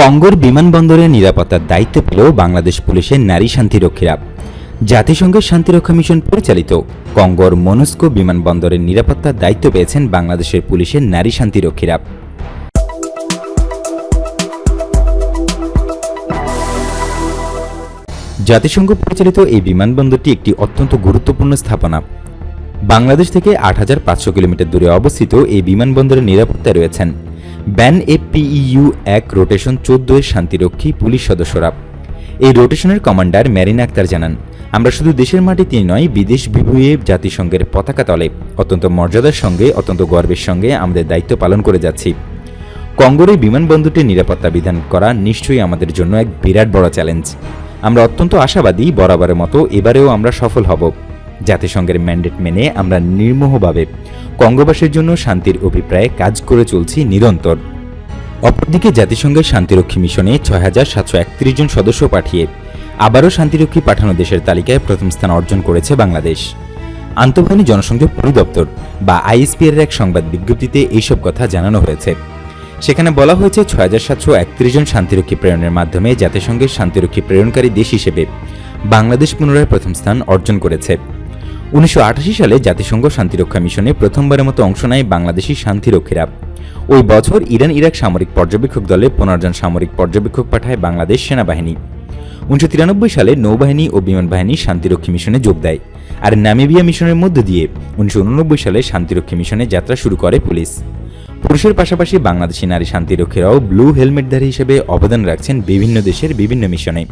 কঙ্গোর বিমানবন্দরের নিরাপত্তার দায়িত্ব পেল বাংলাদেশ পুলিশের নারী শান্তিরক্ষীরা। জাতিসংঘের শান্তিরক্ষা মিশন পরিচালিত কঙ্গোর মনস্কো বিমানবন্দরের নিরাপত্তার দায়িত্ব পেয়েছেন বাংলাদেশের পুলিশের নারী শান্তিরক্ষীরা। জাতিসংঘ পরিচালিত এই বিমানবন্দরটি একটি অত্যন্ত গুরুত্বপূর্ণ স্থাপনা। বাংলাদেশ থেকে আট হাজার পাঁচশো কিলোমিটার দূরে অবস্থিত এই বিমানবন্দরের নিরাপত্তায় রয়েছেন ব্যান এ এপিইউ এক রোটেশন চোদ্দ এর শান্তিরক্ষী পুলিশ সদস্যরা। এই রোটেশনের কমান্ডার ম্যারিন আক্তার জানান, আমরা শুধু দেশের মাটিতেই নয়, বিদেশ বিভুয়ে জাতিসংঘের পতাকা তলে। অত্যন্ত মর্যাদার সঙ্গে, অত্যন্ত গর্বের সঙ্গে আমাদের দায়িত্ব পালন করে যাচ্ছি। কঙ্গোর এই বিমানবন্দরটির নিরাপত্তা বিধান করা নিশ্চয়ই আমাদের জন্য এক বিরাট বড় চ্যালেঞ্জ। আমরা অত্যন্ত আশাবাদী বরাবরের মতো এবারেও আমরা সফল হব। জাতিসংঘের ম্যান্ডেট মেনে আমরা নির্মোহভাবে কঙ্গোবাসীর জন্য শান্তির অভিপ্রায়ে কাজ করে চলছি নিরন্তর। অপরদিকে জাতিসংঘের শান্তিরক্ষী মিশনে ছয় হাজার সাতশো একত্রিশ জন সদস্য পাঠিয়ে আবারও শান্তিরক্ষী পাঠানো দেশের তালিকায় প্রথম স্থান অর্জন করেছে বাংলাদেশ। আন্তঃবাহিনী জনসংযোগ পরিদপ্তর বা আইএসপিআর এক সংবাদ বিজ্ঞপ্তিতে এইসব কথা জানানো হয়েছে। সেখানে বলা হয়েছে ছয় হাজার সাতশো একত্রিশ জন শান্তিরক্ষী প্রেরণের মাধ্যমে জাতিসংঘের শান্তিরক্ষী প্রেরণকারী দেশ হিসেবে বাংলাদেশ পুনরায় প্রথম স্থান অর্জন করেছে। উনিশশো আঠাশি সালে জাতিসংঘ শান্তিরক্ষা মিশনে প্রথমবারের মতো অংশ নেয় বাংলাদেশি শান্তিরক্ষীরা। ওই বছর ইরান ইরাক সামরিক পর্যবেক্ষক দলে পনেরো জন সামরিক পর্যবেক্ষক পাঠায় বাংলাদেশ সেনাবাহিনী। উনিশশো তিরানব্বই সালে নৌবাহিনী ও বিমান বাহিনী শান্তিরক্ষী মিশনে যোগ দেয়, আর নামিবিয়া মিশনের মধ্য দিয়ে উনিশশো উননব্বই সালে শান্তিরক্ষী মিশনে যাত্রা শুরু করে পুলিশ। পুরুষের পাশাপাশি বাংলাদেশি নারী শান্তিরক্ষীরাও ব্লু হেলমেটধারী হিসেবে অবদান রাখছেন বিভিন্ন দেশের বিভিন্ন মিশনে।